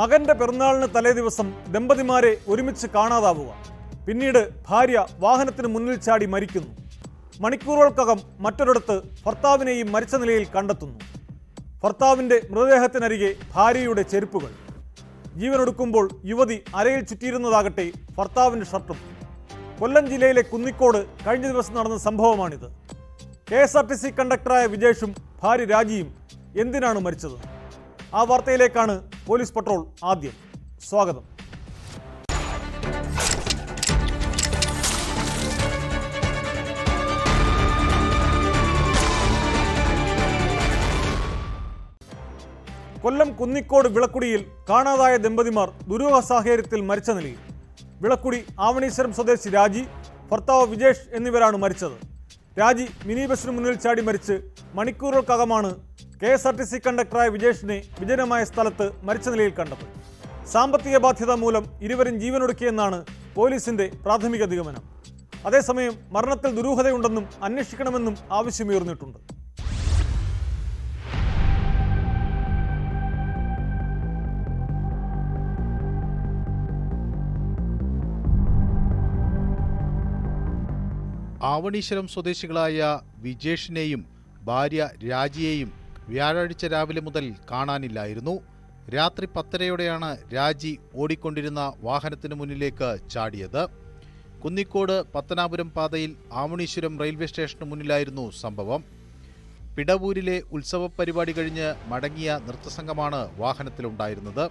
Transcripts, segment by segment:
മകന്റെ പിറന്നാളിന് തലേ ദിവസം ദമ്പതിമാരെ ഒരുമിച്ച് കാണാതാവുക. പിന്നീട് ഭാര്യ വാഹനത്തിന് മുന്നിൽ ചാടി മരിക്കുന്നു. മണിക്കൂറുകൾക്കകം മറ്റൊരിടത്ത് ഭർത്താവിനെയും മരിച്ച നിലയിൽ കണ്ടെത്തുന്നു. ഭർത്താവിന്റെ മൃതദേഹത്തിനരികെ ഭാര്യയുടെ ചെരുപ്പുകൾ. ജീവനൊടുക്കുമ്പോൾ യുവതി അരയിൽ ചുറ്റിയിരുന്നതാകട്ടെ ഭർത്താവിന്റെ ഷർട്ടും. കൊല്ലം ജില്ലയിലെ കുന്നിക്കോട് കഴിഞ്ഞ ദിവസം നടന്ന സംഭവമാണിത്. K S R T C കണ്ടക്ടറായ വിജേഷും ഭാര്യ രാജിയും എന്തിനാണ് മരിച്ചത്? ആ വാർത്തയിലേക്കാണ് പോലീസ് പട്രോൾ ആദ്യം. സ്വാഗതം. കൊല്ലം കുന്നിക്കോട് വിളക്കുടിയിൽ കാണാതായ ദമ്പതിമാർ ദുരൂഹ സാഹചര്യത്തിൽ മരിച്ച നിലയിൽ. വിളക്കുടി ആവണീശ്വരം സ്വദേശി രാജി ഭർത്താവ് വിജേഷ് എന്നിവരാണ് മരിച്ചത്. രാജി മിനി ബസിന് മുന്നിൽ ചാടി മരിച്ച് മണിക്കൂറുകൾക്കകമാണ് K S R T C കണ്ടക്ടറായ വിജേഷിനെ വിജനമായ സ്ഥലത്ത് മരിച്ച നിലയിൽ കണ്ടത്. സാമ്പത്തിക ബാധ്യത മൂലം ഇരുവരും ജീവനൊടുക്കിയെന്നാണ് പോലീസിന്റെ പ്രാഥമിക നിഗമനം. അതേസമയം മരണത്തിൽ ദുരൂഹതയുണ്ടെന്നും അന്വേഷിക്കണമെന്നും ആവശ്യമുയർന്നിട്ടുണ്ട് ആവണീശ്വരം സ്വദേശികളായ വിജേഷിനെയും ഭാര്യ രാജിയെയും വ്യാഴാഴ്ച രാവിലെ മുതൽ കാണാനില്ലായിരുന്നു. രാത്രി പത്തരയോടെയാണ് രാജി ഓടിക്കൊണ്ടിരുന്ന വാഹനത്തിന് മുന്നിലേക്ക് ചാടിയത്. കുന്നിക്കോട് പത്തനാപുരം പാതയിൽ ആമുണീശ്വരം റെയിൽവേ സ്റ്റേഷന് മുന്നിലായിരുന്നു സംഭവം. പിടവൂരിലെ ഉത്സവ പരിപാടി കഴിഞ്ഞ് മടങ്ങിയ നൃത്തസംഘമാണ് വാഹനത്തിലുണ്ടായിരുന്നത്.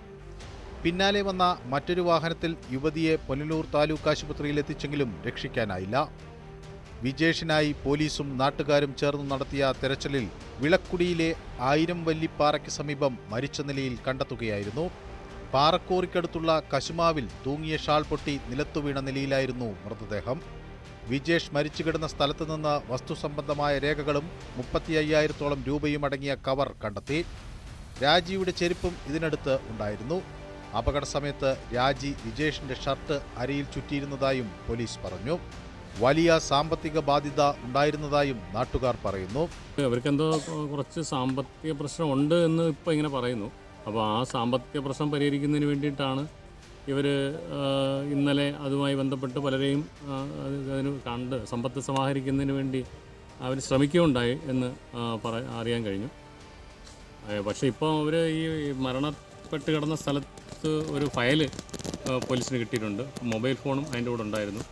പിന്നാലെ വന്ന മറ്റൊരു വാഹനത്തിൽ യുവതിയെ പുനലൂർ താലൂക്ക് ആശുപത്രിയിൽ എത്തിച്ചെങ്കിലും രക്ഷിക്കാനായില്ല. വിജേഷിനായി പോലീസും നാട്ടുകാരും ചേർന്ന് നടത്തിയ തെരച്ചിലിൽ വിളക്കുടിയിലെ ആയിരം വല്ലിപ്പാറയ്ക്ക് സമീപം മരിച്ച നിലയിൽ കണ്ടെത്തുകയായിരുന്നു. പാറക്കോറിക്കടുത്തുള്ള കശുമാവിൽ തൂങ്ങിയ ഷാൾ പൊട്ടി നിലത്തു വീണ നിലയിലായിരുന്നു മൃതദേഹം. വിജേഷ് മരിച്ചു കിടന്ന സ്ഥലത്തു നിന്ന് വസ്തുസംബന്ധമായ രേഖകളും മുപ്പത്തി അയ്യായിരത്തോളം രൂപയും അടങ്ങിയ കവർ കണ്ടെത്തി. രാജിയുടെ ചെരുപ്പും ഇതിനടുത്ത് ഉണ്ടായിരുന്നു. അപകട സമയത്ത് രാജി വിജേഷിന്റെ ഷർട്ട് അരയിൽ ചുറ്റിയിരുന്നതായും പോലീസ് പറഞ്ഞു. വലിയ സാമ്പത്തിക ബാധ്യത ഉണ്ടായിരുന്നതായും നാട്ടുകാർ പറയുന്നു. അവർക്കെന്തോ കുറച്ച് സാമ്പത്തിക പ്രശ്നമുണ്ട് എന്ന് ഇപ്പോൾ ഇങ്ങനെ പറയുന്നു. അപ്പോൾ ആ സാമ്പത്തിക പ്രശ്നം പരിഹരിക്കുന്നതിന് വേണ്ടിയിട്ടാണ് ഇവർ ഇന്നലെ അതുമായി ബന്ധപ്പെട്ട് പലരെയും അതിന് കണ്ട് സമ്പത്ത് സമാഹരിക്കുന്നതിന് വേണ്ടി അവർ ശ്രമിക്കുകയുണ്ടായി എന്ന് പറ അറിയാൻ കഴിഞ്ഞു. പക്ഷേ ഇപ്പോൾ അവർ ഈ മരണപ്പെട്ട് കിടന്ന സ്ഥലത്ത് ഒരു ഫയൽ പോലീസിന് കിട്ടിയിട്ടുണ്ട്. മൊബൈൽ ഫോണും അതിന്റെ കൂടെ ഉണ്ടായിരുന്നു.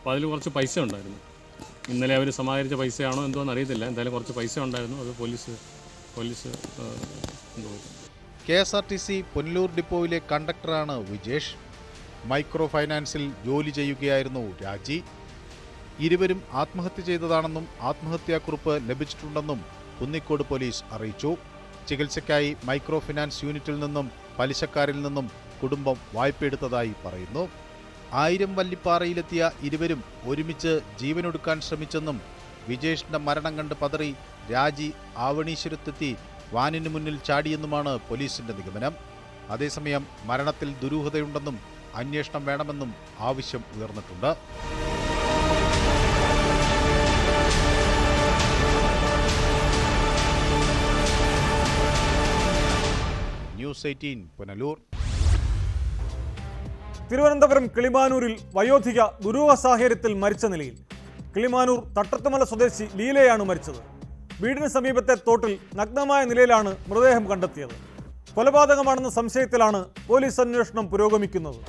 അപ്പോൾ അതിൽ കുറച്ച് പൈസ ഉണ്ടായിരുന്നു. ഇന്നലെ അവർ സമാഹരിച്ച പൈസയാണോ എന്തോന്ന് അറിയത്തില്ല. എന്തായാലും കുറച്ച് പൈസ ഉണ്ടായിരുന്നു. അത് police police K S R T C Punalur ഡിപ്പോയിലെ കണ്ടക്ടറാണ് വിജേഷ്. മൈക്രോ ഫൈനാൻസിൽ ജോലി ചെയ്യുകയായിരുന്നു രാജി. ഇരുവരും ആത്മഹത്യ ചെയ്തതാണെന്നും ആത്മഹത്യാക്കുറിപ്പ് ലഭിച്ചിട്ടുണ്ടെന്നും കുന്നിക്കോട് പോലീസ് അറിയിച്ചു. ചികിത്സയ്ക്കായി മൈക്രോ ഫിനാൻസ് യൂണിറ്റിൽ നിന്നും പലിശക്കാരിൽ നിന്നും കുടുംബം വായ്പയെടുത്തതായി പറയുന്നു. ആയിരം വല്ലിപ്പാറയിലെത്തിയ ഇരുവരും ഒരുമിച്ച് ജീവനൊടുക്കാൻ ശ്രമിച്ചെന്നും വിജേഷിന്റെ മരണം കണ്ട് പതറി രാജി ആവണീശ്വരത്തെത്തി വാനിന് മുന്നിൽ ചാടിയെന്നുമാണ് പോലീസിന്റെ നിഗമനം. അതേസമയം മരണത്തിൽ ദുരൂഹതയുണ്ടെന്നും അന്വേഷണം വേണമെന്നും ആവശ്യം ഉയർന്നിട്ടുണ്ട്. News eighteen Punalur. തിരുവനന്തപുരം കിളിമാനൂരിൽ വയോധിക ദുരൂഹ സാഹചര്യത്തിൽ മരിച്ച നിലയിൽ. കിളിമാനൂർ തട്ടത്തുമല സ്വദേശി ലീലയാണ് മരിച്ചത്. വീടിന് സമീപത്തെ തോട്ടിൽ നഗ്നമായ നിലയിലാണ് മൃതദേഹം കണ്ടെത്തിയത്. കൊലപാതകമാണെന്ന സംശയത്തിലാണ് പോലീസ് അന്വേഷണം പുരോഗമിക്കുന്നത്.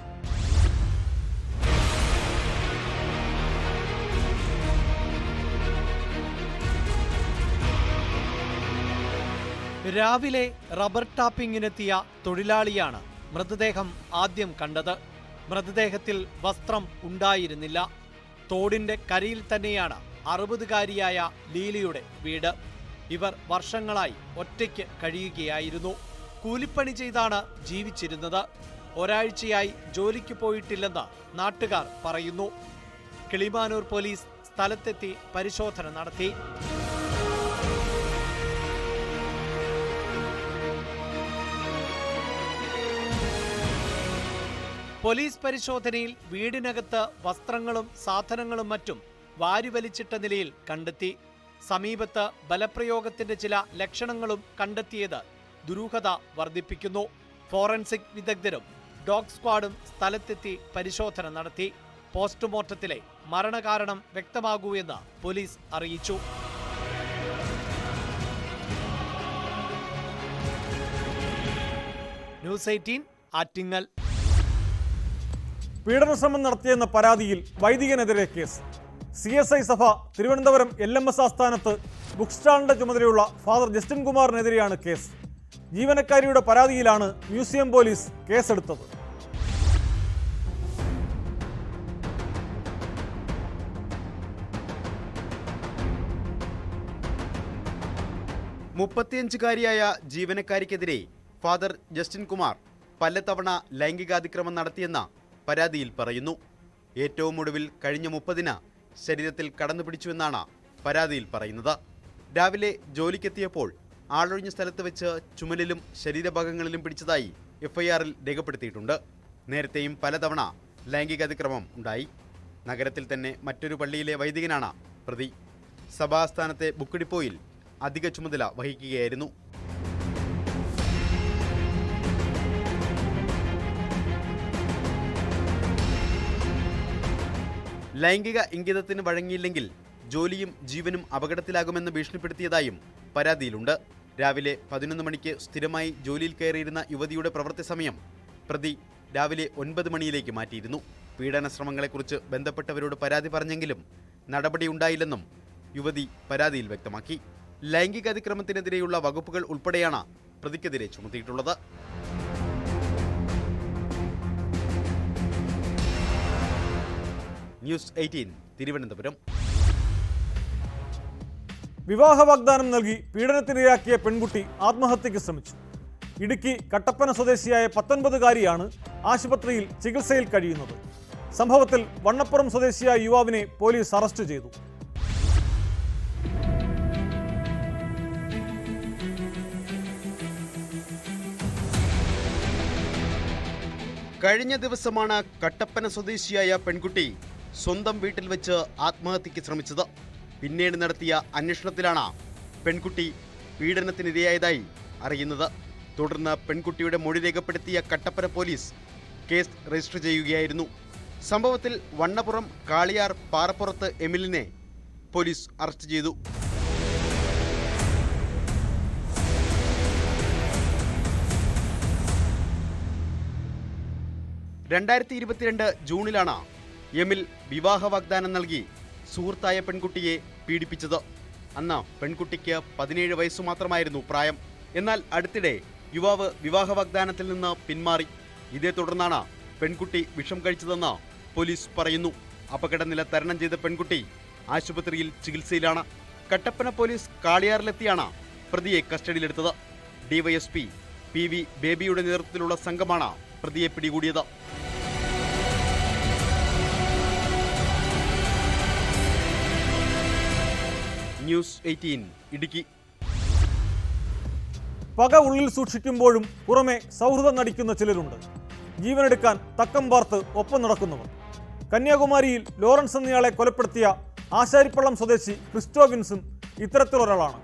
രാവിലെ റബ്ബർ ടാപ്പിങ്ങിനെത്തിയ തൊഴിലാളിയാണ് മൃതദേഹം ആദ്യം കണ്ടത്. മൃതദേഹത്തിൽ വസ്ത്രം ഉണ്ടായിരുന്നില്ല. തോടിന്റെ കരയിൽ തന്നെയാണ് അറുപതുകാരിയായ ലീലയുടെ വീട്. ഇവർ വർഷങ്ങളായി ഒറ്റയ്ക്ക് കഴിയുകയായിരുന്നു. കൂലിപ്പണി ചെയ്താണ് ജീവിച്ചിരുന്നത്. ഒരാഴ്ചയായി ജോലിക്ക് പോയിട്ടില്ലെന്ന് നാട്ടുകാർ പറയുന്നു. കിളിമാനൂർ പോലീസ് സ്ഥലത്തെത്തി പരിശോധന നടത്തി. പോലീസ് പരിശോധനയിൽ വീടിനകത്ത് വസ്ത്രങ്ങളും സാധനങ്ങളും മറ്റും വാരിവലിച്ചിട്ട നിലയിൽ കണ്ടെത്തി. സമീപത്ത് ബലപ്രയോഗത്തിന്റെ ചില ലക്ഷണങ്ങളും കണ്ടെത്തിയത് ദുരൂഹത വർദ്ധിപ്പിക്കുന്നു. ഫോറൻസിക് വിദഗ്ധരും ഡോഗ് സ്ക്വാഡും സ്ഥലത്തെത്തി പരിശോധന നടത്തി. പോസ്റ്റ്മോർട്ടത്തിലെ മരണകാരണം വ്യക്തമാകൂ എന്ന് പോലീസ് അറിയിച്ചു. ന്യൂസ് എയ്റ്റീൻ ആറ്റിങ്ങൽ പീഡനശ്രമം നടത്തിയെന്ന പരാതിയിൽ വൈദികനെതിരെ കേസ്. സി എസ് ഐ സഭ തിരുവനന്തപുരം എൽ എം എസ് ആസ്ഥാനത്ത് ബുക്ക് സ്റ്റാളിന്റെ ചുമതലയുള്ള ഫാദർ ജസ്റ്റിൻ കുമാറിനെതിരെയാണ് കേസ്. ജീവനക്കാരിയുടെ പരാതിയിലാണ് മ്യൂസിയം പോലീസ് കേസെടുത്തത്. മുപ്പത്തിയഞ്ചുകാരിയായ ജീവനക്കാരിക്കെതിരെ ഫാദർ ജസ്റ്റിൻ കുമാർ പലതവണ ലൈംഗികാതിക്രമം നടത്തിയെന്ന പരാതിയിൽ പറയുന്നു. ഏറ്റവും ഒടുവിൽ കഴിഞ്ഞ മുപ്പതിന് ശരീരത്തിൽ കടന്നു പിടിച്ചുവെന്നാണ് പരാതിയിൽ പറയുന്നത്. രാവിലെ ജോലിക്കെത്തിയപ്പോൾ ആളൊഴിഞ്ഞ സ്ഥലത്ത് വെച്ച് ചുമലിലും ശരീരഭാഗങ്ങളിലും പിടിച്ചതായി എഫ്ഐആറിൽ രേഖപ്പെടുത്തിയിട്ടുണ്ട്. നേരത്തെയും പലതവണ ലൈംഗിക അതിക്രമം ഉണ്ടായി. നഗരത്തിൽ തന്നെ മറ്റൊരു പള്ളിയിലെ വൈദികനാണ് പ്രതി. സഭാസ്ഥാനത്തെ ബുക്ക് ഡിപ്പോയിൽ അധിക ചുമതല വഹിക്കുകയായിരുന്നു. ലൈംഗിക ഇംഗിതത്തിന് വഴങ്ങിയില്ലെങ്കിൽ ജോലിയും ജീവനും അപകടത്തിലാകുമെന്ന് ഭീഷണിപ്പെടുത്തിയതായും പരാതിയിലുണ്ട്. രാവിലെ പതിനൊന്ന് മണിക്ക് സ്ഥിരമായി ജോലിയിൽ കയറിയിരുന്ന യുവതിയുടെ പ്രവൃത്തി സമയം പ്രതി രാവിലെ ഒൻപത് മണിയിലേക്ക് മാറ്റിയിരുന്നു. പീഡന ശ്രമങ്ങളെക്കുറിച്ച് ബന്ധപ്പെട്ടവരോട് പരാതി പറഞ്ഞെങ്കിലും നടപടി ഉണ്ടായില്ലെന്നും യുവതി പരാതിയിൽ വ്യക്തമാക്കി. ലൈംഗിക അതിക്രമത്തിനെതിരെയുള്ള വകുപ്പുകൾ ഉൾപ്പെടെയാണ് പ്രതിക്കെതിരെ ചുമത്തിയിട്ടുള്ളത്. News eighteen Thiruvananthapuram. വിവാഹ വാഗ്ദാനം നൽകി പീഡനത്തിനിരയാക്കിയ പെൺകുട്ടി ആത്മഹത്യയ്ക്ക് ശ്രമിച്ചു. ഇടുക്കി കട്ടപ്പന സ്വദേശിയായ പത്തൊൻപതുകാരിയാണ് ആശുപത്രിയിൽ ചികിത്സയിൽ കഴിയുന്നത്. സംഭവത്തിൽ വണ്ണപ്പുറം സ്വദേശിയായ യുവാവിനെ പോലീസ് അറസ്റ്റ് ചെയ്തു. കഴിഞ്ഞ ദിവസമാണ് കട്ടപ്പന സ്വദേശിയായ പെൺകുട്ടി സ്വന്തം വീട്ടിൽ വെച്ച് ആത്മഹത്യയ്ക്ക് ശ്രമിച്ചത്. പിന്നീട് നടത്തിയ അന്വേഷണത്തിലാണ് പെൺകുട്ടി പീഡനത്തിനിരയായതായി അറിയുന്നത്. തുടർന്ന് പെൺകുട്ടിയുടെ മൊഴി രേഖപ്പെടുത്തിയ കട്ടപ്പന പോലീസ് കേസ് രജിസ്റ്റർ ചെയ്യുകയായിരുന്നു. സംഭവത്തിൽ വണ്ണപ്പുറം കാളിയാർ പാറപ്പുറത്ത് എമിലിനെ പോലീസ് അറസ്റ്റ് ചെയ്തു. രണ്ടായിരത്തി ഇരുപത്തിരണ്ട് ജൂണിലാണ് എമിൽ വിവാഹ വാഗ്ദാനം നൽകി സുഹൃത്തായ പെൺകുട്ടിയെ പീഡിപ്പിച്ചത്. അന്ന് പെൺകുട്ടിക്ക് പതിനേഴ് വയസ്സു മാത്രമായിരുന്നു പ്രായം. എന്നാൽ അടുത്തിടെ യുവാവ് വിവാഹ വാഗ്ദാനത്തിൽ നിന്ന് പിന്മാറി. ഇതേ തുടർന്നാണ് പെൺകുട്ടി വിഷം കഴിച്ചതെന്ന് പോലീസ് പറയുന്നു. അപകടനില തരണം ചെയ്ത പെൺകുട്ടി ആശുപത്രിയിൽ ചികിത്സയിലാണ്. കട്ടപ്പന പോലീസ് കാളിയാറിലെത്തിയാണ് പ്രതിയെ കസ്റ്റഡിയിലെടുത്തത്. ഡിവൈഎസ്പി പി വി ബേബിയുടെ നേതൃത്വത്തിലുള്ള സംഘമാണ് പ്രതിയെ പിടികൂടിയത്. News eighteen Idukki. പക ഉള്ളിൽ സൂക്ഷിക്കുമ്പോഴും പുറമെ സൗഹൃദം നടിക്കുന്ന ചിലരുണ്ട്. ജീവനെടുക്കാൻ തക്കം പാർത്ത് ഒപ്പം നടക്കുന്നവർ. കന്യാകുമാരിയിൽ ലോറൻസ് എന്നയാളെ കൊലപ്പെടുത്തിയ ആശാരിപ്പള്ളം സ്വദേശി ക്രിസ്റ്റോവിൻസും ഇത്തരത്തിലൊരാളാണ്.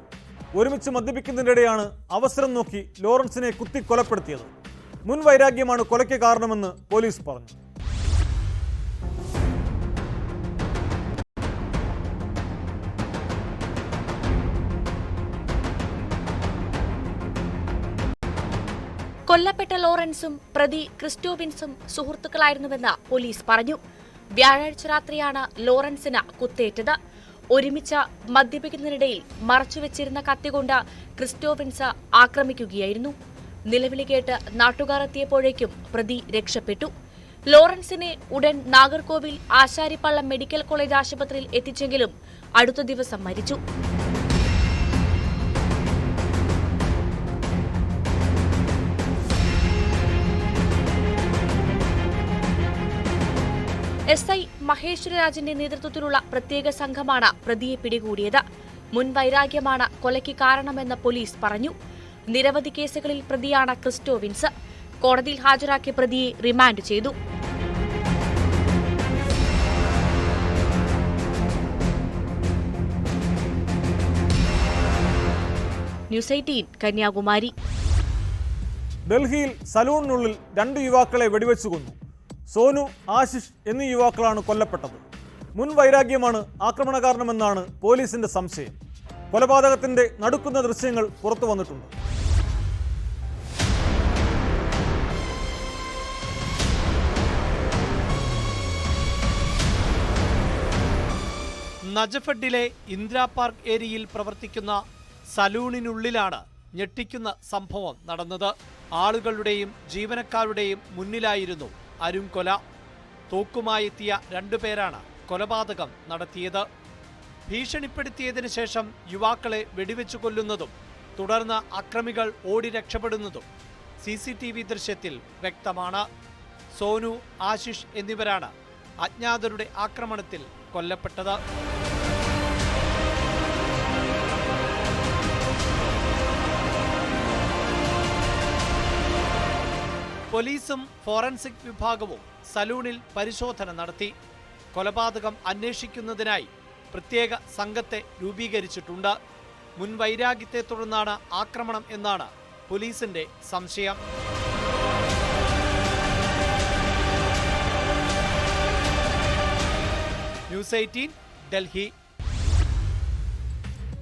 ഒരുമിച്ച് മദ്യപിക്കുന്നതിനിടെയാണ് അവസരം നോക്കി ലോറൻസിനെ കുത്തി കൊലപ്പെടുത്തിയത് മുൻ വൈരാഗ്യമാണ് കൊലയ്ക്ക് കാരണമെന്ന് പോലീസ് പറഞ്ഞു. കൊല്ലപ്പെട്ട ലോറൻസും പ്രതി ക്രിസ്റ്റോബിൻസും സുഹൃത്തുക്കളായിരുന്നുവെന്ന് പോലീസ് പറഞ്ഞു. വ്യാഴാഴ്ച രാത്രിയാണ് ലോറൻസിന് കുത്തേറ്റത്. ഒരുമിച്ച് മദ്യപിക്കുന്നതിനിടയിൽ മറച്ചുവെച്ചിരുന്ന കത്തികൊണ്ട് ക്രിസ്റ്റോബിൻസ് ആക്രമിക്കുകയായിരുന്നു. നിലവിളി കേട്ട് നാട്ടുകാർ എത്തിയപ്പോഴേക്കും പ്രതി രക്ഷപ്പെട്ടു. ലോറൻസിനെ ഉടൻ നാഗർകോവിൽ ആശാരിപ്പള്ളം മെഡിക്കൽ കോളേജ് ആശുപത്രിയിൽ എത്തിച്ചെങ്കിലും അടുത്ത ദിവസം മരിച്ചു. എസ് ഐ മഹേശ്വരരാജിന്റെ നേതൃത്വത്തിലുള്ള പ്രത്യേക സംഘമാണ് പ്രതിയെ പിടികൂടിയത്. മുൻ വൈരാഗ്യമാണ് കൊലയ്ക്ക് കാരണമെന്ന് പോലീസ് പറഞ്ഞു. നിരവധി കേസുകളിൽ പ്രതിയാണ് ക്രിസ്റ്റോവിൻസ് കോടതിയിൽ ഹാജരാക്കിയ പ്രതിയെ റിമാൻഡ് ചെയ്തു. News eighteen Kanyakumari. ഡൽഹിയിൽ സലൂണിനുള്ളിൽ രണ്ട് യുവാക്കളെ വെടിവെച്ചു കൊന്നു. സോനു ആശിഷ് എന്നീ യുവാക്കളാണ് കൊല്ലപ്പെട്ടത്. മുൻ വൈരാഗ്യമാണ് ആക്രമണ കാരണമെന്നാണ് പോലീസിന്റെ സംശയം. കൊലപാതകത്തിന്റെ നടുക്കുന്ന ദൃശ്യങ്ങൾ പുറത്തു വന്നിട്ടുണ്ട്. നജഫഡിലെ ഇന്ദിരാ പാർക്ക് ഏരിയയിൽ പ്രവർത്തിക്കുന്ന സലൂണിനുള്ളിലാണ് ഞെട്ടിക്കുന്ന സംഭവം നടന്നത്. ആളുകളുടെയും ജീവനക്കാരുടെയും മുന്നിലായിരുന്നു അരുൺ കൊല തോക്കുമായെത്തിയ രണ്ടുപേരാണ് കൊലപാതകം നടത്തിയത്. ഭീഷണിപ്പെടുത്തിയതിനു ശേഷം യുവാക്കളെ വെടിവെച്ചു കൊല്ലുന്നതും തുടർന്ന് അക്രമികൾ ഓടി രക്ഷപ്പെടുന്നതും സി സി ടി വി ദൃശ്യത്തിൽ വ്യക്തമാണ്. സോനു ആശിഷ് എന്നിവരാണ് അജ്ഞാതരുടെ ആക്രമണത്തിൽ കൊല്ലപ്പെട്ടത്. പോലീസും ഫോറൻസിക് വിഭാഗവും സലൂണിൽ പരിശോധന നടത്തി. കൊലപാതകം അന്വേഷിക്കുന്നതിനായി പ്രത്യേക സംഘത്തെ രൂപീകരിച്ചിട്ടുണ്ട്. മുൻ വൈരാഗ്യത്തെ തുടർന്നാണ് ആക്രമണം എന്നാണ് പോലീസിന്റെ സംശയം. News eighteen Delhi.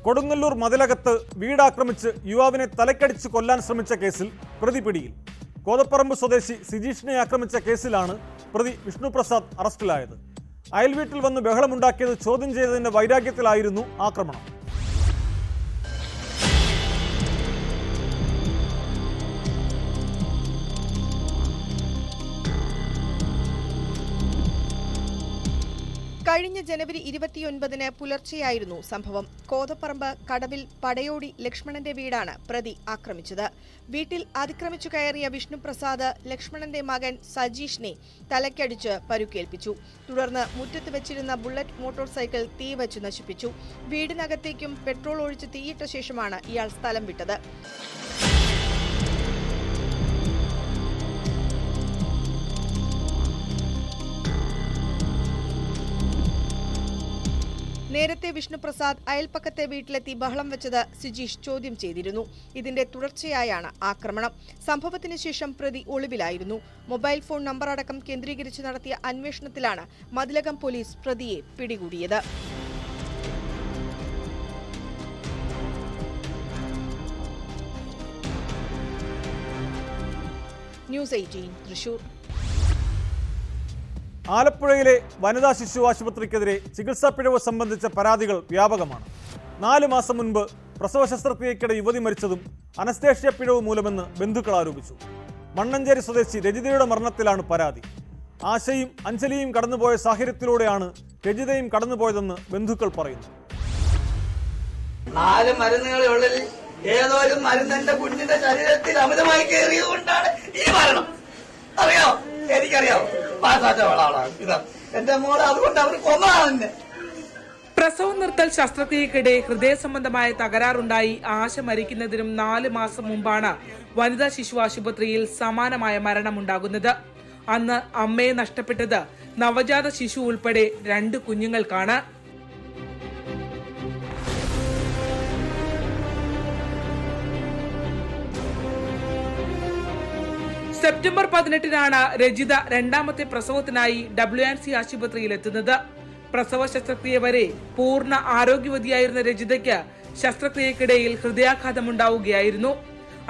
കൊടുങ്ങല്ലൂർ മതിലകത്ത് വീടാക്രമിച്ച് യുവാവിനെ തലക്കടിച്ച് കൊല്ലാൻ ശ്രമിച്ച കേസിൽ പ്രതി പിടിയിൽ. കോതപ്പറമ്പ് സ്വദേശി സിജീഷിനെ ആക്രമിച്ച കേസിലാണ് പ്രതി വിഷ്ണുപ്രസാദ് അറസ്റ്റിലായത്. അയൽവീട്ടിൽ വന്ന് ബഹളമുണ്ടാക്കിയത് ചോദ്യം ചെയ്തതിന്റെ വൈരാഗ്യത്തിലായിരുന്നു ആക്രമണം. കഴിഞ്ഞ ജനുവരി ഇരുപത്തിയൊൻപതിന് പുലർച്ചെയായിരുന്നു സംഭവം. കോതപ്പറമ്പ് കടവിൽ പടയോടി ലക്ഷ്മണന്റെ വീടാണ് പ്രതി ആക്രമിച്ചത്. വീട്ടിൽ അതിക്രമിച്ചു കയറിയ വിഷ്ണുപ്രസാദ് ലക്ഷ്മണന്റെ മകൻ സജീഷിനെ തലക്കടിച്ച് പരുക്കേൽപ്പിച്ചു. തുടർന്ന് മുറ്റത്ത് വെച്ചിരുന്ന ബുള്ളറ്റ് മോട്ടോർ സൈക്കിൾ തീ വച്ച് നശിപ്പിച്ചു. വീടിനകത്തേക്കും പെട്രോൾ ഒഴിച്ച് തീയിട്ട ശേഷമാണ് ഇയാൾ സ്ഥലം വിട്ടത്. നേരത്തെ വിഷ്ണുപ്രസാദ് അയൽപ്പക്കത്തെ വീട്ടിലെത്തി ബഹളം വെച്ചത് സിജീഷ് ചോദ്യം ചെയ്തിരുന്നു. ഇതിന്റെ തുടർച്ചയായാണ് ആക്രമണം. സംഭവത്തിന് ശേഷം പ്രതി ഒളിവിലായിരുന്നു. മൊബൈൽ ഫോൺ നമ്പർ അടക്കം കേന്ദ്രീകരിച്ച് നടത്തിയ അന്വേഷണത്തിലാണ് മതിലകം പോലീസ് പ്രതിയെ പിടികൂടിയത്. News eighteen Thrissur. ആലപ്പുഴയിലെ വനിതാ ശിശു ആശുപത്രിക്കെതിരെ ചികിത്സാ പിഴവ് സംബന്ധിച്ച പരാതികൾ വ്യാപകമാണ്. നാല് മാസം മുൻപ് പ്രസവ ശസ്ത്രക്രിയക്കിടെ യുവതി മരിച്ചതും അനസ്തേഷ്യ പിഴവ് മൂലമെന്ന് ബന്ധുക്കൾ ആരോപിച്ചു. മണ്ണഞ്ചേരി സ്വദേശി രജിതയുടെ മരണത്തിലാണ് പരാതി. ആശയും അഞ്ജലിയും കടന്നുപോയ സാഹചര്യത്തിലൂടെയാണ് രജിതയും കടന്നുപോയതെന്ന് ബന്ധുക്കൾ പറയുന്നു. നാല് മരുന്നുകളെ ഉള്ളിൽ ഏതോ ഒരു കുഞ്ഞിന്റെ ശരീരത്തിൽ അമിതമായി കയറിയത് ഈ മരണം. അറിയോ? എനിക്കറിയാം ഇത്. അവർ പ്രസവം നിർത്തൽ ശസ്ത്രക്രിയക്കിടെ ഹൃദയ സംബന്ധമായ തകരാറുണ്ടായി. ആശ മരിക്കുന്നതിനും നാല് മാസം മുമ്പാണ് വനിതാ ശിശു ആശുപത്രിയിൽ സമാനമായ മരണമുണ്ടാകുന്നത്. അന്ന് അമ്മയെ നഷ്ടപ്പെട്ടത് നവജാത ശിശു ഉൾപ്പെടെ രണ്ട് കുഞ്ഞുങ്ങൾക്കാണ്. സെപ്റ്റംബർ പതിനെട്ടിനാണ് രജിത രണ്ടാമത്തെ പ്രസവത്തിനായി ഡബ്ല്യു ആൻഡ് സി ആശുപത്രിയിൽ എത്തുന്നത്. പ്രസവ ശസ്ത്രക്രിയ വരെ പൂർണ ആരോഗ്യവതിയായിരുന്ന രജിതയ്ക്ക് ശസ്ത്രക്രിയക്കിടയിൽ ഹൃദയാഘാതമുണ്ടാവുകയായിരുന്നു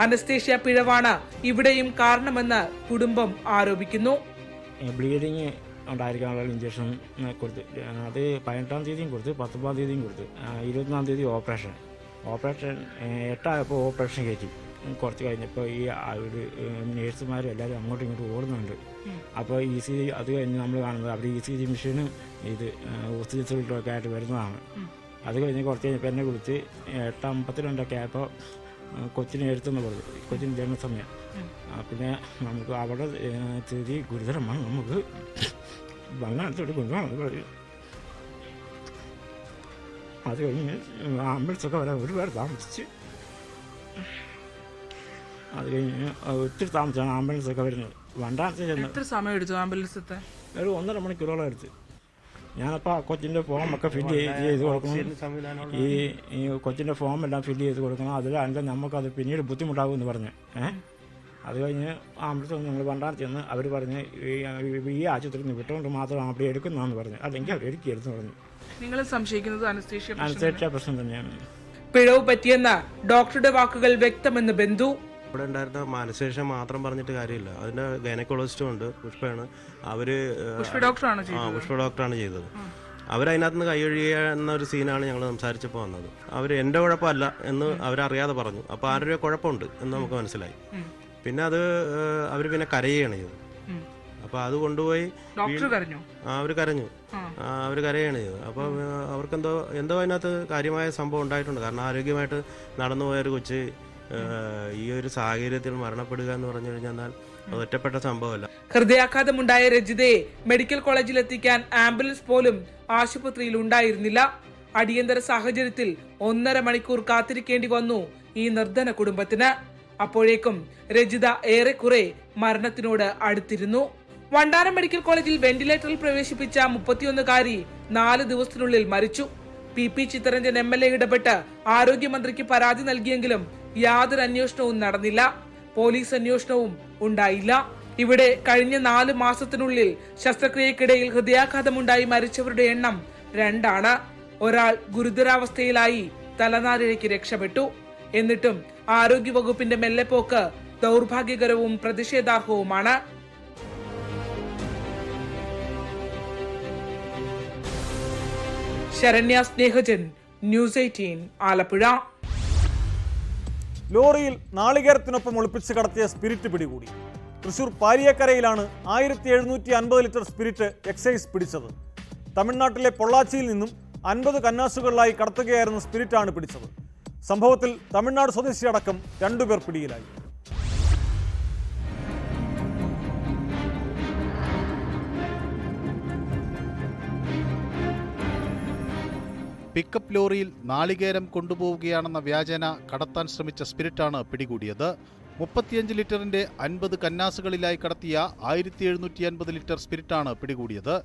അനസ്തേഷ്യ പിഴവാണ് ഇവിടെയും കാരണമെന്ന് കുടുംബം ആരോപിക്കുന്നു. ബ്ലീഡിങ് ഉണ്ടായിരിക്കാനുള്ള ഇഞ്ചക്ഷൻ കൊടുത്ത് അത് പതിനെട്ടാം തീയതിയും കൊടുത്ത് പത്തൊമ്പതാം തീയതിയും കൊടുത്ത് ഇരുപത്തിനാം തീയതി ഓപ്പറേഷൻ. ഓപ്പറേഷൻ എട്ടായപ്പോൾ ഓപ്പറേഷൻ കയറ്റി. കുറച്ച് കഴിഞ്ഞപ്പോൾ ഈ ഒരു നേഴ്സുമാരും എല്ലാവരും അങ്ങോട്ടും ഇങ്ങോട്ടും ഓടുന്നുണ്ട്. അപ്പോൾ ഇ സി ജി അത് കഴിഞ്ഞ് നമ്മൾ കാണുന്നത് അവിടെ ഇ സി ജി മെഷീനും ഇത് ഓക്സിജൻ സിലിണ്ടറൊക്കെ ആയിട്ട് വരുന്നതാണ്. അത് കഴിഞ്ഞ് കുറച്ച് കഴിഞ്ഞപ്പോൾ എന്നെ വിളിച്ച് എട്ടമ്പത്തിരണ്ടൊക്കെ ആയപ്പോൾ കൊച്ചിനെ എഴുത്തുന്ന പറഞ്ഞു. കൊച്ചിന് ജന്മസമയം പിന്നെ നമുക്ക് അവിടെ സ്ഥിതി ഗുരുതരമാണ് നമുക്ക്. വണ്ണത്തോട് കൊണ്ടുപോകണം പറയും അത് കഴിഞ്ഞ് ആംബുലൻസൊക്കെ വരാൻ ഒരുപാട് താമസിച്ച്. അത് കഴിഞ്ഞ് ഒത്തിരി താമസിച്ചാണ് ആംബുലൻസൊക്കെ വരുന്നത്. വണ്ടാമത്തെ ചെന്ന് എത്ര സമയം എടുത്തു ആംബുലൻസ് എത്താൻ ഒരു ഒന്നര മണിക്കൂറോളം എടുത്ത്. ഞാനപ്പോൾ ആ ഫോം ഒക്കെ ഫില്ല് ചെയ്ത് കൊടുക്കണം. ഈ ഈ കൊച്ചിന്റെ എല്ലാം ഫില്ല് ചെയ്ത് കൊടുക്കണം. അതിലാണെങ്കിൽ നമുക്കത് പിന്നീട് ബുദ്ധിമുട്ടാകും എന്ന് പറഞ്ഞ്. ഏഹ്? അത് കഴിഞ്ഞ് ആംബുലൻസ് ഞങ്ങൾ വണ്ടാർ ചെന്ന് അവർ പറഞ്ഞ് ഈ- ഈ ആശുപത്രിയിൽ നിന്ന് വിട്ടുകൊണ്ട് മാത്രം അവിടെ എടുക്കുന്നതെന്ന് പറഞ്ഞു. അല്ലെങ്കിൽ അവർ എടുക്കരുതെന്ന് പറഞ്ഞു. നിങ്ങൾ സംശയിക്കുന്നത് അനസ്തേഷ്യ പ്രശ്നം തന്നെയാണ്. പിഴവ് പറ്റിയെന്ന് ഡോക്ടറുടെ വാക്കുകൾ വ്യക്തമെന്ന് ബന്ധു. ഇവിടെ ഉണ്ടായിരുന്ന മാനസേഷൻ മാത്രം പറഞ്ഞിട്ട് കാര്യമില്ല. അതിന്റെ ഗൈനക്കോളജിസ്റ്റും ഉണ്ട് പുഷ്പയാണ്. അവർ ഏഹ്, പുഷ്പ ഡോക്ടറാണോ ആ ചെയ്തത്? പുഷ്പ ഡോക്ടറാണ് ചെയ്തത്. അവരതിനകത്ത് നിന്ന് കൈയൊഴിയുന്ന സീനാണ് ഞങ്ങൾ സംസാരിച്ചപ്പോൾ വന്നത്. അവർ എന്റെ കുഴപ്പമല്ല എന്ന് അവരറിയാതെ പറഞ്ഞു. അപ്പോൾ ആരുടെ കുഴപ്പമുണ്ട് എന്ന് നമുക്ക് മനസ്സിലായി. പിന്നെ അത് അവർ പിന്നെ കരയുകയാണ് ചെയ്തത്. അപ്പൊ അപ്പോൾ അത് കൊണ്ടുപോയി ഡോക്ടർ കരഞ്ഞോ? അവർ കരഞ്ഞു. അവർ അവർ കരയാണ് ചെയ്തത് അപ്പോൾ അവർക്കെന്തോ എന്തോ അതിനകത്ത് കാര്യമായ സംഭവം ഉണ്ടായിട്ടുണ്ട്. കാരണം ആരോഗ്യമായിട്ട് നടന്നു പോയ ഒരു കൊച്ച് ഈ ഒരു സാഹചര്യത്തിൽ മരണപ്പെടുക എന്ന് പറഞ്ഞു കഴിഞ്ഞാൽ അത് ഒറ്റപ്പെട്ട സംഭവമല്ല. ഹൃദയാഘാതമുണ്ടായ രജിതയെ മെഡിക്കൽ കോളേജിൽ എത്തിക്കാൻ ആംബുലൻസ് പോലും ആശുപത്രിയിൽ ഉണ്ടായിരുന്നില്ല. അടിയന്തര സാഹചര്യത്തിൽ ഒന്നര മണിക്കൂർ കാത്തിരിക്കേണ്ടി വന്നു ഈ നിർധന കുടുംബത്തിന്. അപ്പോഴേക്കും രജിത ഏറെക്കുറെ മരണത്തിനോട് അടുത്തിരുന്നു. വണ്ടാനം മെഡിക്കൽ കോളേജിൽ വെന്റിലേറ്ററിൽ പ്രവേശിപ്പിച്ച മുപ്പത്തിയൊന്നുകാരി നാല് ദിവസത്തിനുള്ളിൽ മരിച്ചു. P P Chittaranjan M L A ഇടപെട്ട് ആരോഗ്യമന്ത്രിക്ക് പരാതി നൽകിയെങ്കിലും യാതൊരു അന്വേഷണവും നടന്നില്ല. പോലീസ് അന്വേഷണവും ഉണ്ടായില്ല. ഇവിടെ കഴിഞ്ഞ നാല് മാസത്തിനുള്ളിൽ ശസ്ത്രക്രിയക്കിടയിൽ ഹൃദയാഘാതമുണ്ടായി മരിച്ചവരുടെ എണ്ണം രണ്ടാണ്. ഒരാൾ ഗുരുതരാവസ്ഥയിലായി തലനാരിഴയ്ക്ക് രക്ഷപ്പെട്ടു. എന്നിട്ടും ആരോഗ്യവകുപ്പിന്റെ മെല്ലെപ്പോക്ക് ദൗർഭാഗ്യകരവും പ്രതിഷേധാർഹവുമാണ്. Saranya Snehajan news eighteen Alappuzha. ലോറിയിൽ നാളികേരത്തിനൊപ്പം ഒളിപ്പിച്ച് കടത്തിയ സ്പിരിറ്റ് പിടികൂടി. തൃശൂർ പാരിയക്കരയിലാണ് ആയിരത്തി എഴുന്നൂറ്റി അൻപത് ലിറ്റർ സ്പിരിറ്റ് എക്സൈസ് പിടിച്ചത്. തമിഴ്നാട്ടിലെ പൊള്ളാച്ചിയിൽ നിന്നും അൻപത് കന്നാസുകളിലായി കടത്തുകയായിരുന്ന സ്പിരിറ്റാണ് പിടിച്ചത്. സംഭവത്തിൽ തമിഴ്നാട് സ്വദേശിയടക്കം രണ്ടുപേർ പിടിയിലായി. പിക്കപ്പ് ലോറിയിൽ നാളികേരം കൊണ്ടുപോവുകയാണെന്ന വ്യാജേന കടത്താൻ ശ്രമിച്ച സ്പിരിറ്റാണ് പിടികൂടിയത്. മുപ്പത്തിയഞ്ച് ലിറ്ററിന്റെ അൻപത് കന്നാസുകളിലായി കടത്തിയ ആയിരത്തി എഴുന്നൂറ്റി അൻപത് ലിറ്റർ സ്പിരിറ്റാണ് പിടികൂടിയത്.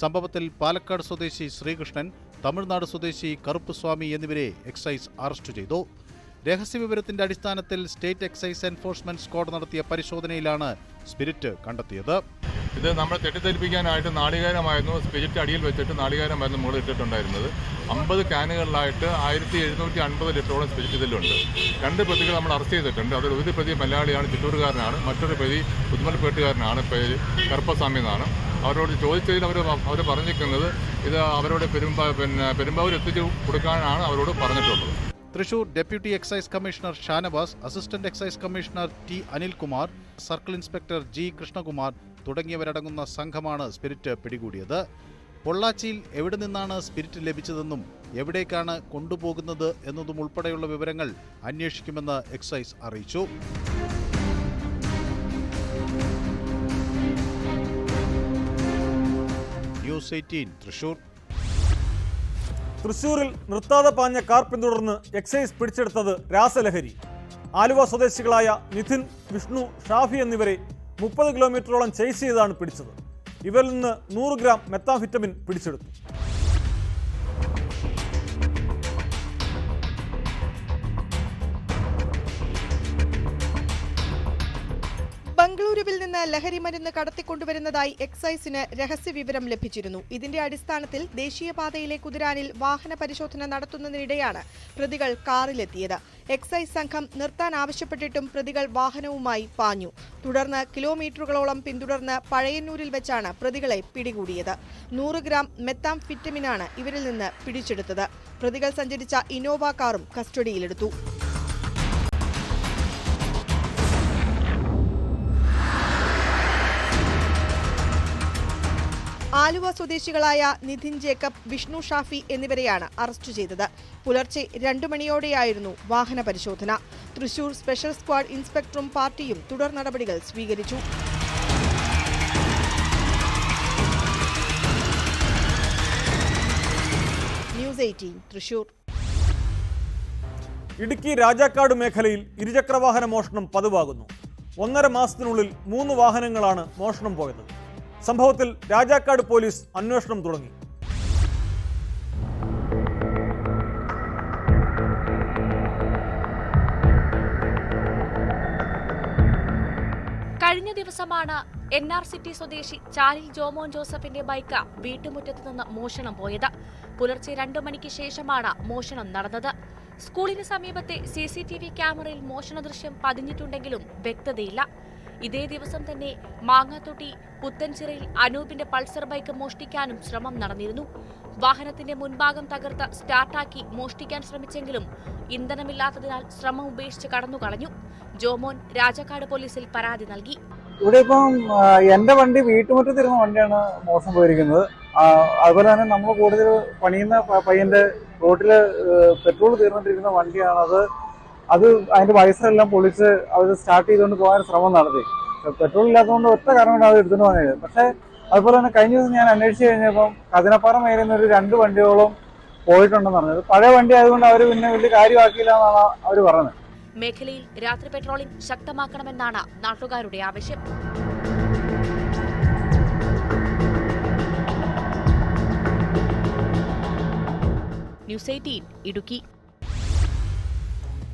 സംഭവത്തിൽ പാലക്കാട് സ്വദേശി ശ്രീകൃഷ്ണൻ തമിഴ്നാട് സ്വദേശി കറുപ്പുസ്വാമി എന്നിവരെ എക്സൈസ് അറസ്റ്റ് ചെയ്തു. രഹസ്യവിവരത്തിന്റെ അടിസ്ഥാനത്തിൽ സ്റ്റേറ്റ് എക്സൈസ് എൻഫോഴ്സ്മെന്റ് സ്ക്വാഡ് നടത്തിയ പരിശോധനയിലാണ് സ്പിരിറ്റ് കണ്ടെത്തിയത്. ഇത് നമ്മൾ തെറ്റിദ്ധരിപ്പിക്കാനായിട്ട് നാളികേരമായിരുന്നു. സ്പിരിറ്റ് അടിയിൽ വെച്ചിട്ട് നാളികേരമായിരുന്നു മുകളിൽ ഇട്ടിട്ടുണ്ടായിരുന്നത്. അമ്പത് ക്യാനുകളിലായിട്ട് ആയിരത്തി എഴുന്നൂറ്റി അൻപത് ലിറ്ററോളം സ്പിരിറ്റ് ഇതിലുണ്ട്. രണ്ട് പ്രതികൾ നമ്മൾ അറസ്റ്റ് ചെയ്തിട്ടുണ്ട്. അതിൽ ഒരു പ്രതി മലയാളിയാണ് ചിറ്റൂരുകാരനാണ്. മറ്റൊരു പ്രതി പുതുമൽപേട്ടുകാരനാണ് പേര് കറുപ്പസ്വാമി എന്നാണ് അവരോട് ചോദിച്ചതിൽ അവർ അവർ പറഞ്ഞിരിക്കുന്നത് ഇത് അവരോട് പെരുമ്പ പിന്നെ പെരുമ്പാവൂർ എത്തിച്ചു കൊടുക്കാനാണ് അവരോട് പറഞ്ഞിട്ടുള്ളത്. Thrissur deputy excise commissioner Shanavas assistant excise commissioner T Anilkumar circle inspector G Krishnakumar തുടങ്ങിയവരടങ്ങുന്ന സംഘമാണ് സ്പിരിറ്റ് പിടികൂടിയത്. പൊള്ളാച്ചിയിൽ എവിടെ നിന്നാണ് സ്പിരിറ്റ് ലഭിച്ചതെന്നും എവിടേക്കാണ് കൊണ്ടുപോകുന്നത് എന്നതും ഉൾപ്പെടെയുള്ള വിവരങ്ങൾ അന്വേഷിക്കുമെന്ന് എക്സൈസ് അറിയിച്ചു. News eighteen Thrissur. തൃശൂരിൽ നിർത്താതെ പാഞ്ഞ കാർ പിന്തുടർന്ന് എക്സൈസ് പിടിച്ചെടുത്തത് രാസലഹരി. ആലുവ സ്വദേശികളായ നിധിൻ വിഷ്ണു ഷാഫി എന്നിവരെ മുപ്പത് കിലോമീറ്ററോളം ചേസ് ചെയ്താണ് പിടിച്ചത്. ഇവരിൽ നിന്ന് നൂറ് ഗ്രാം മെത്താംഫിറ്റമിൻ പിടിച്ചെടുത്തു. ബംഗളൂരുവിൽ നിന്ന് ലഹരി മരുന്ന് കടത്തിക്കൊണ്ടുവരുന്നതായി എക്സൈസിന് രഹസ്യ വിവരം ലഭിച്ചിരുന്നു. ഇതിന്റെ അടിസ്ഥാനത്തിൽ ദേശീയപാതയിലെ കുതിരാനിൽ വാഹന പരിശോധന നടത്തുന്നതിനിടെയാണ് പ്രതികൾ കാറിലെത്തിയത്. എക്സൈസ് സംഘം നിർത്താൻ ആവശ്യപ്പെട്ടിട്ടും പ്രതികൾ വാഹനവുമായി പാഞ്ഞു. തുടർന്ന് കിലോമീറ്ററുകളോളം പിന്തുടർന്ന് പഴയന്നൂരിൽ വെച്ചാണ് പ്രതികളെ പിടികൂടിയത്. നൂറ് ഗ്രാം മെത്താം ഫിറ്റമിനാണ് ഇവരിൽ നിന്ന് പിടിച്ചെടുത്തത്. പ്രതികൾ സഞ്ചരിച്ച ഇന്നോവ കാറും കസ്റ്റഡിയിലെടുത്തു. ആലുവ സ്വദേശികളായ നിധിൻ ജേക്കബ് വിഷ്ണു ഷാഫി എന്നിവരെയാണ് അറസ്റ്റ് ചെയ്തത്. പുലർച്ചെ രണ്ടു മണിയോടെയായിരുന്നു വാഹന പരിശോധന. തൃശൂർ സ്പെഷ്യൽ സ്ക്വാഡ് ഇൻസ്പെക്ടറും പാർട്ടിയും തുടർ നടപടികൾ സ്വീകരിച്ചു. News eighteen Thrissur. Idukki Rajakkad മേഖലയിൽ ഇരുചക്രവാഹന മോഷണം പതിവാകുന്നു. ഒന്നര മാസത്തിനുള്ളിൽ മൂന്ന് വാഹനങ്ങളാണ് മോഷണം പോയത്. സംഭവത്തിൽ രാജാക്കാട് പോലീസ് അന്വേഷണം തുടങ്ങി. കഴിഞ്ഞ ദിവസമാണ് എൻ ആർ സിറ്റി സ്വദേശി ചാലിൽ ജോമോൻ ജോസഫിന്റെ ബൈക്ക് വീട്ടുമുറ്റത്ത് നിന്ന് മോഷണം പോയത്. പുലർച്ചെ രണ്ടു മണിക്ക് ശേഷമാണ് മോഷണം നടന്നത്. സ്കൂളിന് സമീപത്തെ സി സി ടി വി ക്യാമറയിൽ മോഷണ ദൃശ്യം പതിഞ്ഞിട്ടുണ്ടെങ്കിലും വ്യക്തതയില്ല. ഇതേ ദിവസം തന്നെ മാങ്ങാത്തൊട്ടി പുത്തൻചിറയിൽ അനൂപിന്റെ പൾസർ ബൈക്ക് മോഷ്ടിക്കാനും ശ്രമം നടന്നിരുന്നു. വാഹനത്തിന്റെ മുൻഭാഗം തകർത്ത് സ്റ്റാർട്ടാക്കി മോഷ്ടിക്കാൻ ശ്രമിച്ചെങ്കിലും ഇന്ധനമില്ലാത്തതിനാൽ ശ്രമം ഉപേക്ഷിച്ച് കടന്നുകളഞ്ഞു. ജോമോൻ രാജാക്കാട് പോലീസിൽ പരാതി നൽകി. ഇവിടെ ഇപ്പം എന്റെ വണ്ടി വീട്ടുമുറ്റത്തിരുന്ന വണ്ടിയാണ് മോശം പോയിരിക്കുന്നത്. അതുപോലെ തന്നെ നമ്മൾ കൂടുതൽ പണിയുന്ന പയ്യന്റെ റോട്ടിൽ പെട്രോൾ തീർന്നിട്ടിരിക്കുന്ന വണ്ടിയാണ് അത് അത് അതിന്റെ വയസ്സെല്ലാം പൊളിച്ച് അവർ സ്റ്റാർട്ട് ചെയ്തുകൊണ്ട് പോകാൻ ശ്രമം നടത്തി. പെട്രോൾ ഇല്ലാത്തതുകൊണ്ട് ഒറ്റ കാരണം കൊണ്ട് അത് എടുത്തുകൊണ്ട് വന്നത് പക്ഷേ അതുപോലെ തന്നെ കഴിഞ്ഞ ദിവസം ഞാൻ അന്വേഷിച്ച് കഴിഞ്ഞപ്പം കതിനപ്പാറ മേലിൽ നിന്ന് ഒരു രണ്ട് വണ്ടിയോളം പോയിട്ടുണ്ടെന്ന് പറഞ്ഞത് പഴയ വണ്ടി ആയതുകൊണ്ട് അവർ പിന്നെ വലിയ കാര്യമാക്കിയില്ല എന്നാണ് അവർ പറഞ്ഞത്. മേഖലയിൽ രാത്രി പെട്രോളിംഗ് ശക്തമാക്കണമെന്നാണ് നാട്ടുകാരുടെ ആവശ്യം. News eighteen Idukki.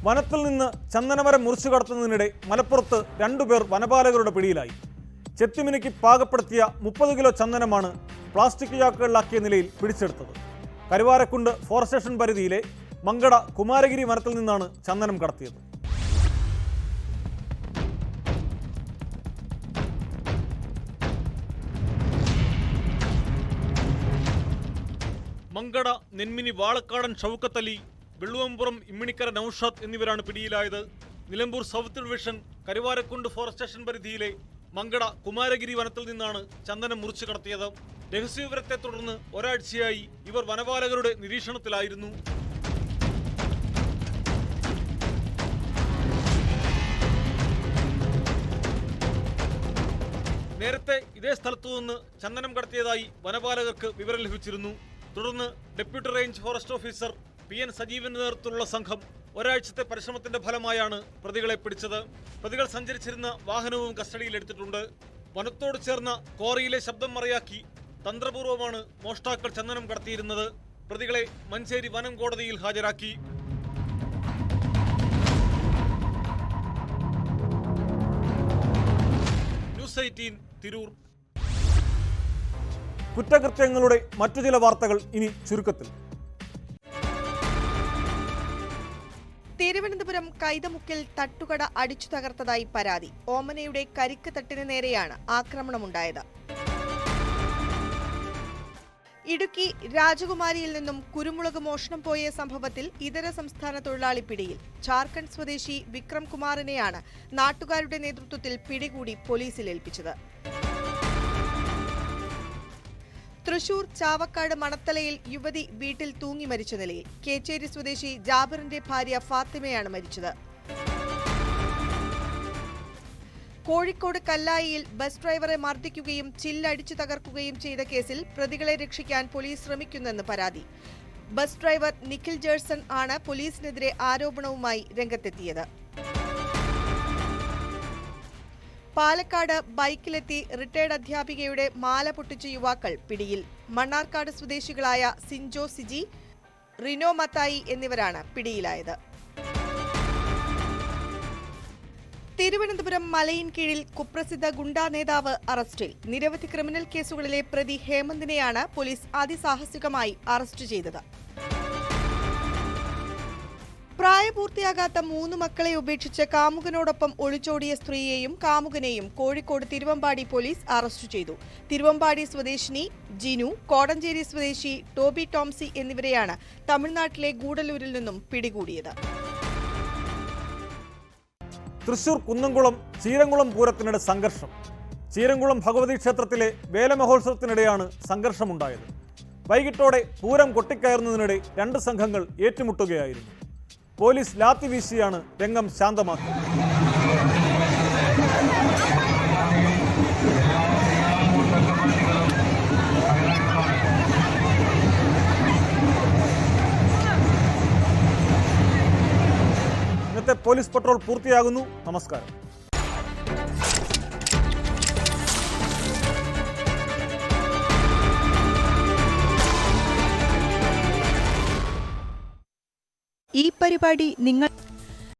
വനത്തിൽ നിന്ന് ചന്ദനമരം മുറിച്ചു കടത്തുന്നതിനിടെ മലപ്പുറത്ത് രണ്ടുപേർ വനപാലകരുടെ പിടിയിലായി. ചെത്തിമിനുക്കി പാകപ്പെടുത്തിയ മുപ്പത് കിലോ ചന്ദനമാണ് പ്ലാസ്റ്റിക് ചാക്കുകളിലാക്കിയ നിലയിൽ പിടിച്ചെടുത്തത്. കരുവാരക്കുണ്ട് ഫോറസ്റ്റ് സ്റ്റേഷൻ പരിധിയിലെ മങ്കട കുമാരഗിരി വനത്തിൽ നിന്നാണ് ചന്ദനം കടത്തിയത്. മങ്കട നെന്മിനി വാളക്കാടൻ ഷൗക്കത്തലി വെള്ളുവമ്പുറം ഇമ്മിണിക്കര നൌഷാദ് എന്നിവരാണ് പിടിയിലായത്. Nilambur south division Karuvarakundu forest station പരിധിയിലെ മങ്കട കുമാരഗിരി വനത്തിൽ നിന്നാണ് ചന്ദനം മുറിച്ചു കടത്തിയത്. രഹസ്യവിവരത്തെ തുടർന്ന് ഒരാഴ്ചയായി ഇവർ വനപാലകരുടെ നിരീക്ഷണത്തിലായിരുന്നു. നേരത്തെ ഇതേ സ്ഥലത്തു നിന്ന് ചന്ദനം കടത്തിയതായി വനപാലകർക്ക് വിവരം ലഭിച്ചിരുന്നു. തുടർന്ന് deputy range forest officer P N സജീവിന്റെ നേതൃത്വത്തിലുള്ള സംഘം ഒരാഴ്ചത്തെ പരിശ്രമത്തിന്റെ ഫലമായാണ് പ്രതികളെ പിടിച്ചത്. പ്രതികൾ സഞ്ചരിച്ചിരുന്ന വാഹനവും കസ്റ്റഡിയിലെടുത്തിട്ടുണ്ട് വനത്തോട് ചേർന്ന കോറിയിലെ ശബ്ദം മറയാക്കി തന്ത്രപൂർവമാണ് മോഷ്ടാക്കൾ ചന്ദനം കടത്തിയിരുന്നത്. പ്രതികളെ മഞ്ചേരി വനം കോടതിയിൽ ഹാജരാക്കി. News eighteen Tirur. കുറ്റകൃത്യങ്ങളുടെ മറ്റു ചില വാർത്തകൾ ഇനി ചുരുക്കത്തിൽ. തിരുവനന്തപുരം കൈതമുക്കിൽ തട്ടുകട അടിച്ചു തകർത്തതായി പരാതി. ഓമനയുടെ കരിക്ക് തട്ടിന് നേരെയാണ് ആക്രമണമുണ്ടായത്. ഇടുക്കി രാജകുമാരിയിൽ നിന്നും കുരുമുളക് മോഷണം പോയ സംഭവത്തിൽ ഇതര സംസ്ഥാന തൊഴിലാളി പിടിയിൽ. ജാർഖണ്ഡ് സ്വദേശി വിക്രം കുമാറിനെയാണ് നാട്ടുകാരുടെ നേതൃത്വത്തിൽ പിടികൂടി പോലീസിൽ ഏൽപ്പിച്ചത്. തൃശൂർ ചാവക്കാട് മണത്തലയിൽ യുവതി വീട്ടിൽ തൂങ്ങി മരിച്ച നിലയിൽ. കേച്ചേരി സ്വദേശി ജാബിറിന്റെ ഭാര്യ ഫാത്തിമയാണ് മരിച്ചത്. കോഴിക്കോട് കല്ലായിയിൽ ബസ് ഡ്രൈവറെ മർദ്ദിക്കുകയും ചില്ലടിച്ചു തകർക്കുകയും ചെയ്ത കേസിൽ പ്രതികളെ രക്ഷിക്കാൻ പോലീസ് ശ്രമിക്കുന്നെന്ന് പരാതി. ബസ് ഡ്രൈവർ നിഖിൽ ജേഴ്സൺ ആണ് പോലീസിനെതിരെ ആരോപണവുമായി രംഗത്തെത്തിയത്. പാലക്കാട് ബൈക്കിലെത്തി റിട്ടയർഡ് അധ്യാപികയുടെ മാല പൊട്ടിച്ച യുവാക്കൾ പിടിയിൽ. മണ്ണാർക്കാട് സ്വദേശികളായ സിൻജോ സിജി റിനോ മത്തായി എന്നിവരാണ് പിടിയിലായത്. തിരുവനന്തപുരം മലയിൻ കീഴിൽ കുപ്രസിദ്ധ ഗുണ്ടാ നേതാവ് അറസ്റ്റിൽ. നിരവധി ക്രിമിനൽ കേസുകളിലെ പ്രതി ഹേമന്തിനെയാണ് പോലീസ് അതിസാഹസികമായി അറസ്റ്റ് ചെയ്തത്. പ്രായപൂർത്തിയാകാത്ത മൂന്ന് മക്കളെ ഉപേക്ഷിച്ച് കാമുകനോടൊപ്പം ഒളിച്ചോടിയ സ്ത്രീയെയും കാമുകനെയും കോഴിക്കോട് തിരുവമ്പാടി പോലീസ് അറസ്റ്റ് ചെയ്തു. തിരുവമ്പാടി സ്വദേശിനി ജിനു കോടഞ്ചേരി സ്വദേശി ടോബി ടോംസി എന്നിവരെയാണ് തമിഴ്നാട്ടിലെ ഗൂഡലൂരിൽ നിന്നും പിടികൂടിയത്. തൃശൂർ കുന്നംകുളം ചീരംകുളം പൂരത്തിനിടെ സംഘർഷം. ചീരംകുളം ഭഗവതി ക്ഷേത്രത്തിലെ വേലമഹോത്സവത്തിനിടെയാണ് സംഘർഷമുണ്ടായത്. വൈകിട്ടോടെ പൂരം കൊട്ടിക്കയറുന്നതിനിടെ രണ്ട് സംഘങ്ങൾ ഏറ്റുമുട്ടുകയായിരുന്നു. പോലീസ് ലാത്തി വീശിയാണ് രംഗം ശാന്തമാക്കിയത് ഇന്നത്തെ പോലീസ് പട്രോൾ പൂർത്തിയാകുന്നു. നമസ്കാരം. ഈ പരിപാടി നിങ്ങൾ